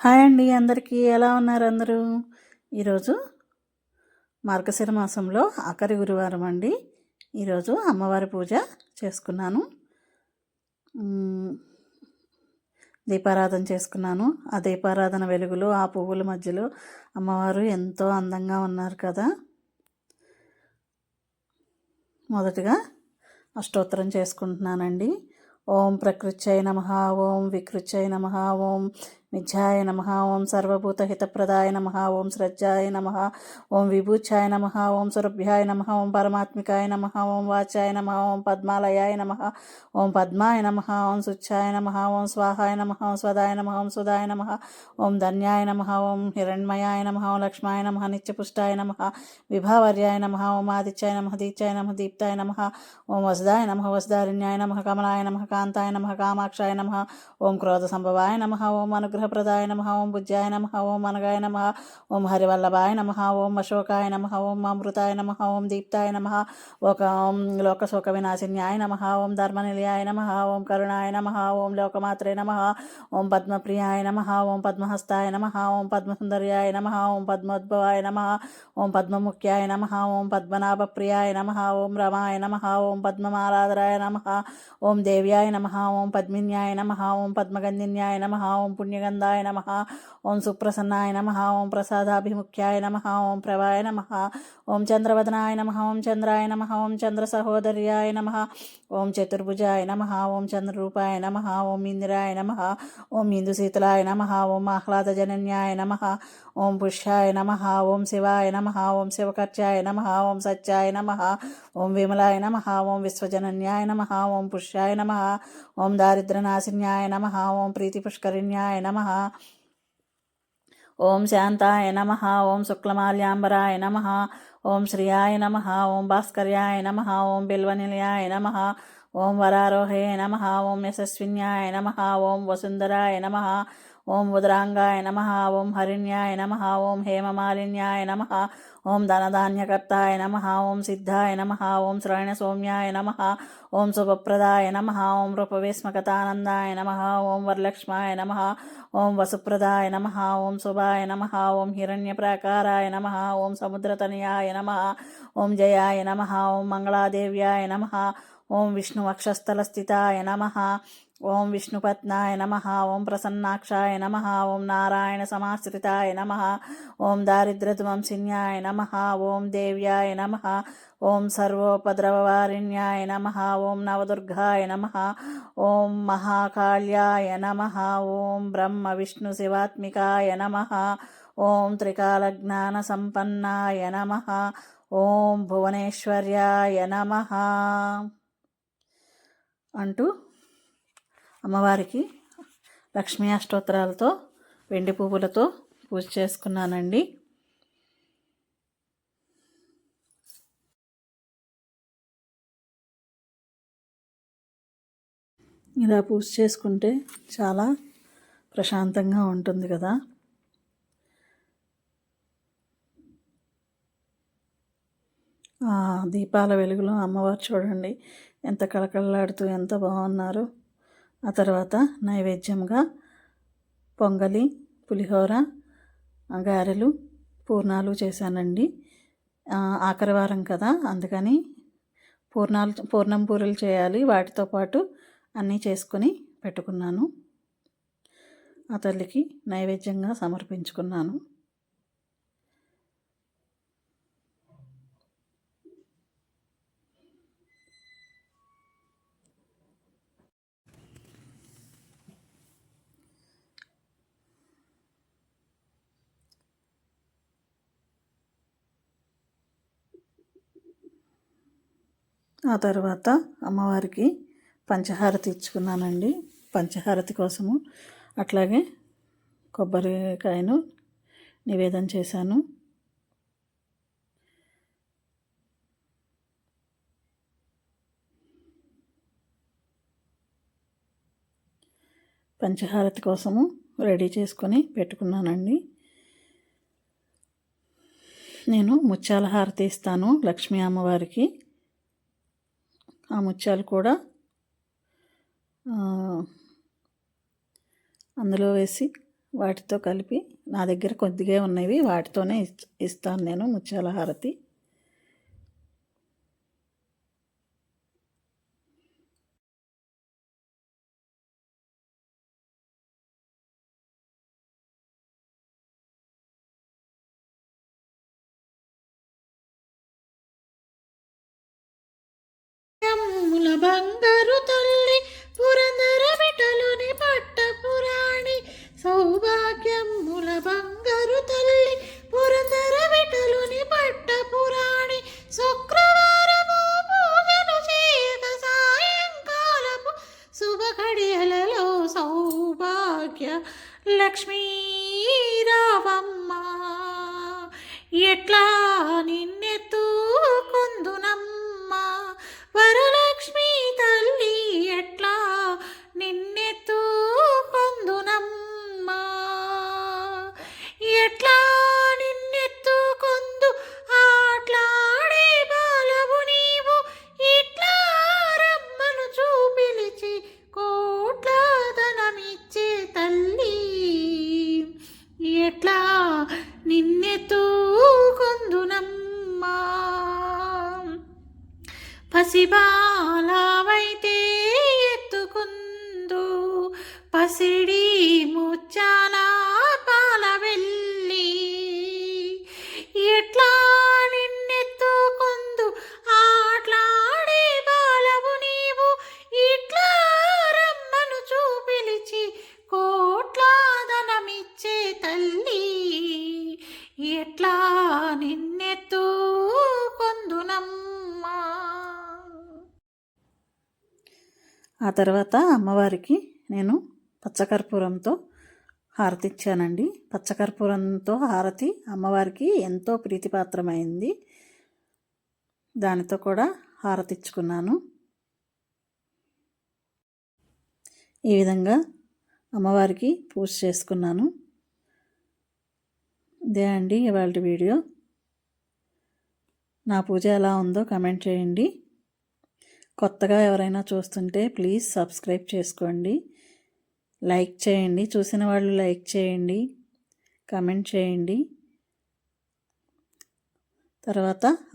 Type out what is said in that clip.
Hi అండి అందరికీ ఎలా ఉన్నారు అందరూ? ఈరోజు మార్గశిర మాసంలో ఆఖరి గురువారం అండి. ఈరోజు అమ్మవారి పూజ చేసుకున్నాను. దీపారాధన చేసుకున్నాను. ఆ దీపారాధన వెలుగులో ఆ పువ్వుల మధ్యలో అమ్మవారు ఎంతో అందంగా ఉన్నారు కదా. మొదటగా అష్టోత్తరం చేసుకుంటున్నానండి. ఓం ప్రకృత్యై నమ ఓం వికృత్యై నమ ఓం మిథ్యాయ నమ ఓం సర్వభూతహితప్రదాయ నమ ఓం శ్రద్ధాయ నమ ఓం విభూచాయ నమ ఓం సురభ్యాయ నమ ఓం పరమాత్మికాయ నమ ఓం వాచాయ నమ ఓం పద్మాలయాయ నమ ఓం పద్మాయ నమ ఓం శుచ్చాయ నమ ఓం స్వాహాయ నమ ఓం స్వదాయ నమ ఓం సుదాయ నమ ఓం ధన్యాయ నమ ఓం హిరణ్మయాయ నమ ఓం లక్ష్మాయ నమ నిత్యపుష్టాయ నమ విభావర్యాయ నమ ఓం ఆదిత్యాయ నమ దీత్యాయ నమ దీప్తాయ నమ ఓం వసుదాయ నమ వసుదారిణ్యాయ నమ కమలాయ నమ కాంతాయ నమ కామాక్షాయ నమ ఓం క్రోధ సంభవాయ నమ ఓం అనుగ్రహప్రదాయ నమ ఓం బుజ్జాయ నమ ఓం అనగాయ నమ ఓం హరివల్లభాయ నమ ఓం అశోకాయ నమ ఓం అమృతాయ నమ ఓం దీప్తాయ నమ ఒక ఓం లోకశోక వినాశిన్యాయ నమ ఓం ధర్మనిలయాయ నమ ఓం కరుణాయ నమ ఓం లోకమాత్రే నమ ఓం పద్మప్రియాయ నమ ఓం పద్మహస్తాయ నమ ఓం పద్మసుందర్యాయ నమ ఓం పద్మోద్భవాయ నమ ఓం పద్మముఖ్యాయ నమ ఓం పద్మనాభప్రియాయ నమ ఓం రమాయ నమ ఓం పద్మమాలాధరాయ నమ ఓం దేవ్యాయ నమ ఓం పద్మిన్యాయ నమ ఓం పద్మగంధిన్యాయ నమ ఓం పుణ్యగంధాయ నమ ఓం సుప్రసన్నాయ నమ ఓం ప్రసాదాభిముఖ్యాయ నమ ఓం ప్రభాయ నమ ఓం చంద్రవదనాయ నమ ఓం చంద్రాయ నమ ఓం చంద్ర సహోదర్యాయ నమ ఓం చతుర్భుజాయ నమ ఓం చంద్రరూపాయ నమ ఓం ఇందిరాయ నమ ఓం ఇందుశీతలాయ నమ ఓం ఆహ్లాదజనన్యాయ నమ ఓం పుష్యాయ నమ ఓం శివాయ నమ ఓం శివకర్చాయ నమ ఓం సత్యాయ నమ ఓం విమలాయ నమ ఓం విశ్వజనన్యాయ నమ ఓం పుష్యాయ నమ ఓం దారిద్ర్యనాశిన్యాయ నమ ఓం ప్రీతిపుష్కరిణ్యాయ నమ ఓం శాంతాయ నమ ఓం శుక్లమాల్యాంబరాయ నమ ఓం శ్రియాయ నమ ఓం భాస్కర్యాయ నమ ఓం బిల్వనిలయాయ నమ ఓం వరారోహే నమ ఓం యశస్విన్యాయ నమ ఓం వసుంధరాయ నమ ఓం ఉదరాంగాయ నమ ఓం హరిణ్యాయ నమ ఓం హేమమాలిన్యాయ నమ ఓం ధనధాన్యకర్తాయ నమ ఓం సిద్ధాయ నమ ఓం శ్రవణ సౌమ్యాయ నమ ఓం శుభప్రదాయ నమ ఓం రూపవేస్మకతానందాయ నమ ఓం వరలక్ష్మాయ నమ ఓం వసుప్రదాయ నమ ఓం శుభాయ నమ ఓం హిరణ్యప్రాకారాయ నమ ఓం సముద్రతనయాయ నమ ఓం జయాయ నమ ఓం మంగళాదేవ్యాయ నమ ఓం విష్ణువక్షస్థలస్థితాయ నమ ఓం విష్ణుపత్నాయ నమ ఓం ప్రసన్నాక్షాయ నమ ఓం నారాయణ సమాశ్రితాయ నమ ఓం దారిద్రధ్వంసిన్యాయ నమ ఓం దేవ్యాయ నమ ఓం సర్వోపద్రవవారిణ్యాయ నమ ఓం నవదుర్గాయ నమ ఓం మహాకాళ్యాయ నమ ఓం బ్రహ్మ విష్ణు శివాత్మికాయ నమ ఓం త్రికాలజ్ఞానసంపన్నాయ నమ ఓం భువనేశ్వర్యాయ నమ అంటూ అమ్మవారికి లక్ష్మీ అష్టోత్తరాలతో వెండి పువ్వులతో పూజ చేసుకున్నానండి. ఇలా పూజ చేసుకుంటే చాలా ప్రశాంతంగా ఉంటుంది కదా. ఆ దీపాల వెలుగులో అమ్మవారు చూడండి. ఎంత కళకళలాడుతూ ఎంత బాగున్నారు. ఆ తర్వాత నైవేద్యంగా పొంగలి పులిహోర గారెలు పూర్ణాలు చేశానండి. ఆఖరి వారం కదా అందుకని పూర్ణాలు పూర్ణం పూరలు చేయాలి. వాటితో పాటు అన్నీ చేసుకొని పెట్టుకున్నాను. ఆ తల్లికి నైవేద్యంగా సమర్పించుకున్నాను. ఆ తర్వాత అమ్మవారికి పంచహారతి ఇచ్చుకున్నానండి. పంచహారతి కోసము అట్లాగే కొబ్బరికాయను నివేదన చేశాను. పంచహారతి కోసము రెడీ చేసుకొని పెట్టుకున్నానండి. నేను ముత్యాల హారతి ఇస్తాను లక్ష్మీ అమ్మవారికి. ఆ ముత్యాలు కూడా అందులో వేసి వాటితో కలిపి నా దగ్గర కొద్దిగా ఉన్నవి వాటితోనే ఇస్తాను నేను ముత్యాల హారతి. బంగారు తల్లి పురందర విటలుని పట్ట పురాణి. సౌభాగ్యముల బంగారు తల్లి పురందర విటలుని పట్ట పురాణి. శుక్రవారము పూజలు చేత సాయంకాలపు శుభ సౌభాగ్య లక్ష్మీ రావమ్మ. ఎట్లా నిన్నెత్తు కొందునమ్మ. నిన్నెత్తు కొందునమ్మా ఎట్లా ఆ తర్వాత అమ్మవారికి నేను పచ్చకర్పూరంతో హారతి ఇచ్చానండి పచ్చకర్పూరంతో హారతి అమ్మవారికి ఎంతో ప్రీతిపాత్రమైంది. దానితో కూడా హారతి ఇచ్చుకున్నాను ఈ విధంగా అమ్మవారికి పూజ చేసుకున్నాను. ఇదే అండి ఇవాళ వీడియో. నా పూజ ఎలా ఉందో కమెంట్ చేయండి. కొత్తగా ఎవరైనా చూస్తుంటే ప్లీజ్ సబ్స్క్రైబ్ చేసుకోండి. లైక్ చేయండి. చూసిన వాళ్ళు లైక్ చేయండి. కమెంట్ చేయండి. తర్వాత